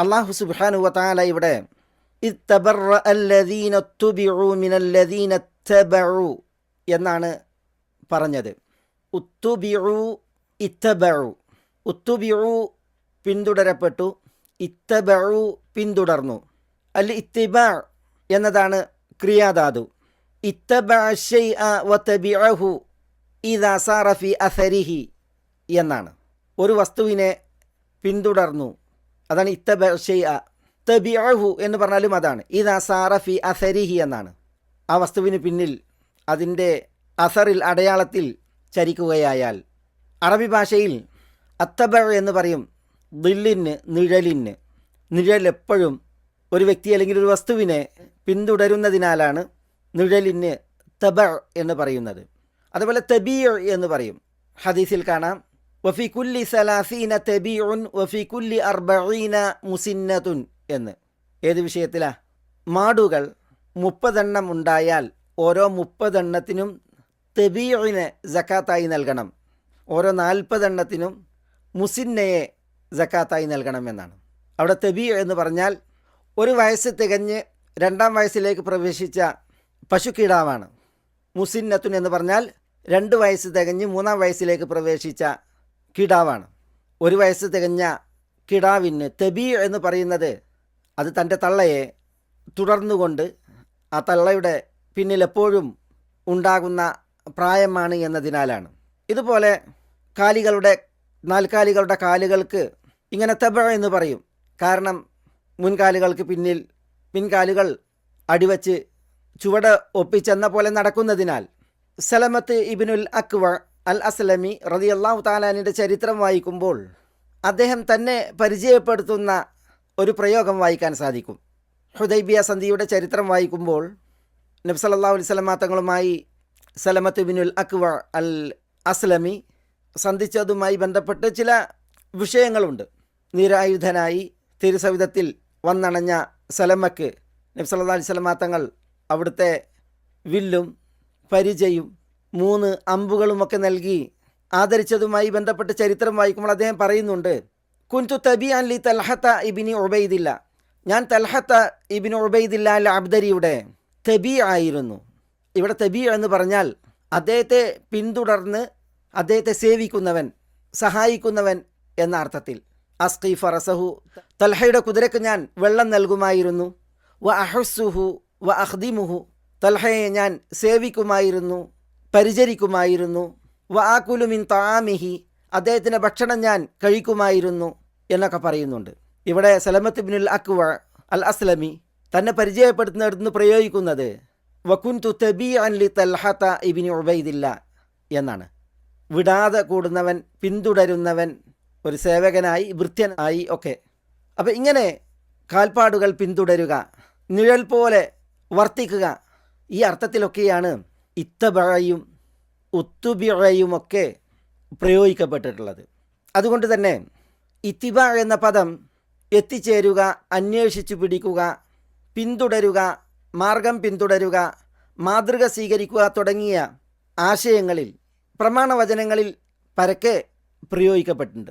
അള്ളാഹു സുബാനു വതആല ഇവിടെ എന്നാണ് പറഞ്ഞത്. പിന്തുടരപ്പെട്ടു ഇത്തബഴു പിന്തുടർന്നു. അൽ ഇത്തിബ എന്നതാണ് ക്രിയാധാതു. ഇത്തബഅ ഷൈഅ വതബിഅഹു ഇദാ സാറ ഫി അസരിഹി എന്നാണ്. ഒരു വസ്തുവിനെ പിന്തുടർന്നു അതാണ് ഇത്തബ തബിഅഹു എന്ന് പറഞ്ഞാലും അതാണ്. ഇത് അസാറ ഫി അസരിഹി എന്നാണ്. ആ വസ്തുവിന് പിന്നിൽ അതിന്റെ അസറിൽ അടയാളത്തിൽ ചരിക്കുകയായാൽ അറബി ഭാഷയിൽ അത്തബ എന്ന് പറയും. ദില്ലിന് നിഴലിന്. നിഴൽ എപ്പോഴും ഒരു വ്യക്തി അല്ലെങ്കിൽ ഒരു വസ്തുവിനെ പിന്തുടരുന്നതിനാലാണ് നിഴലിന് തബ എന്ന് പറയുന്നത്. അതുപോലെ തബീർ എന്ന് പറയും. ഹദീസിൽ കാണാം. വഫി കുല്ലി സലാസീന തബീഉൻ വഫി കുല്ലി അർബീന മുസിന്നതുൻ എന്ന്. ഏത് വിഷയത്തിലാ? മാടുകൾ മുപ്പതെണ്ണം ഉണ്ടായാൽ ഓരോ മുപ്പതെണ്ണത്തിനും തെബീഴിന് ജക്കാത്തായി നൽകണം. ഓരോ നാൽപ്പതെണ്ണത്തിനും മുസിന്നയെ ജക്കാത്തായി നൽകണം എന്നാണ്. അവിടെ തെബീ എന്ന് പറഞ്ഞാൽ ഒരു വയസ്സ് തികഞ്ഞ് രണ്ടാം വയസ്സിലേക്ക് പ്രവേശിച്ച പശുക്കിടാവാണ്. മുസിന്നത്തുൻ എന്ന് പറഞ്ഞാൽ രണ്ട് വയസ്സ് തികഞ്ഞ് മൂന്നാം വയസ്സിലേക്ക് പ്രവേശിച്ച കിടാവാണ്. ഒരു വയസ്സ് തികഞ്ഞ കിടാവിന് തെബി എന്ന് പറയുന്നത് അത് തന്റെ തള്ളയെ തുടർന്നുകൊണ്ട് ആ തള്ളയുടെ പിന്നിൽ എപ്പോഴും ഉണ്ടാകുന്ന പ്രായമാണ് എന്നതിനാലാണ്. ഇതുപോലെ കാലികളുടെ നാൽക്കാലികളുടെ കാലുകൾക്ക് ഇങ്ങനെ തെബ എന്ന് പറയും. കാരണം മുൻകാലുകൾക്ക് പിന്നിൽ പിൻകാലുകൾ അടിവച്ച് ചുവട് ഒപ്പിച്ചെന്ന പോലെ നടക്കുന്നതിനാൽ സലമത്ത് ഇബിനുൽ അക്വ അൽ അസ്ലമി റതി അള്ളാഹു താലാനിന്റെ ചരിത്രം വായിക്കുമ്പോൾ അദ്ദേഹം തന്നെ പരിചയപ്പെടുത്തുന്ന ഒരു പ്രയോഗം വായിക്കാൻ സാധിക്കും. ഹുദൈബിയ സന്ധിയുടെ ചരിത്രം വായിക്കുമ്പോൾ നബ്സല്ലാ അലൈവലമാ തങ്ങളുമായി സലമത്ത് ബിനുൽ അക്വ അൽ അസ്ലമി സന്ധിച്ചതുമായി ബന്ധപ്പെട്ട് ചില വിഷയങ്ങളുണ്ട്. നിരായുധനായി തിരുസവിധത്തിൽ വന്നണഞ്ഞ സലമക്ക് നബ്സല്ലാ തങ്ങൾ അവിടുത്തെ വില്ലും പരിചയും മൂന്ന് അമ്പുകളുമൊക്കെ നൽകി ആദരിച്ചതുമായി ബന്ധപ്പെട്ട് ചരിത്രം വായിക്കുമ്പോൾ അദ്ദേഹം പറയുന്നുണ്ട് കുൻതു തബി അലി തൽഹത്ത ഇബിനി ഒബൈദില്ല ഞാൻ തൽഹത്ത ഇബിൻ ഒബൈദില്ല അൽ അബ്ദരിയുടെ തബി ആയിരുന്നു. ഇവിടെ തബി എന്ന് പറഞ്ഞാൽ അദ്ദേഹത്തെ പിന്തുടർന്ന് അദ്ദേഹത്തെ സേവിക്കുന്നവൻ സഹായിക്കുന്നവൻ എന്ന അർത്ഥത്തിൽ. അസ്കി ഫറസഹു തൽഹയുടെ കുതിരക്ക് ഞാൻ വെള്ളം നൽകുമായിരുന്നു. വ അഹസുഹു വ അഹ്ദിമുഹു തൽഹയെ ഞാൻ സേവിക്കുമായിരുന്നു. പരിചരിക്കുമായിരുന്നു. വ ആക്കുലുമിൻ താമിഹി അദ്ദേഹത്തിന്റെ ഭക്ഷണം ഞാൻ കഴിക്കുമായിരുന്നു എന്നൊക്കെ പറയുന്നുണ്ട്. ഇവിടെ സലമത്ത് ബിനുൽ അക്വ അൽ അസ്ലമി തന്നെ പരിചയപ്പെടുത്തുന്നിടത്തുനിന്ന് പ്രയോഗിക്കുന്നത് വക്കുൻതു തബി അൻലി തൽഹത്ത ഇബിനി ഉബൈദില്ല എന്നാണ്. വിടാതെ കൂടുന്നവൻ പിന്തുടരുന്നവൻ ഒരു സേവകനായി വൃത്യനായി ഒക്കെ. അപ്പം ഇങ്ങനെ കാൽപ്പാടുകൾ പിന്തുടരുക നിഴൽ പോലെ വർത്തിക്കുക ഈ അർത്ഥത്തിലൊക്കെയാണ് ഇത്തബഴയും ഉത്തുബിഴയുമൊക്കെ പ്രയോഗിക്കപ്പെട്ടിട്ടുള്ളത്. അതുകൊണ്ട് തന്നെ ഇത്തിബ എന്ന പദം എത്തിച്ചേരുക അന്വേഷിച്ചു പിടിക്കുക പിന്തുടരുക മാർഗം പിന്തുടരുക മാതൃക സ്വീകരിക്കുക തുടങ്ങിയ ആശയങ്ങളിൽ പ്രമാണവചനങ്ങളിൽ പരക്കെ പ്രയോഗിക്കപ്പെട്ടിട്ടുണ്ട്.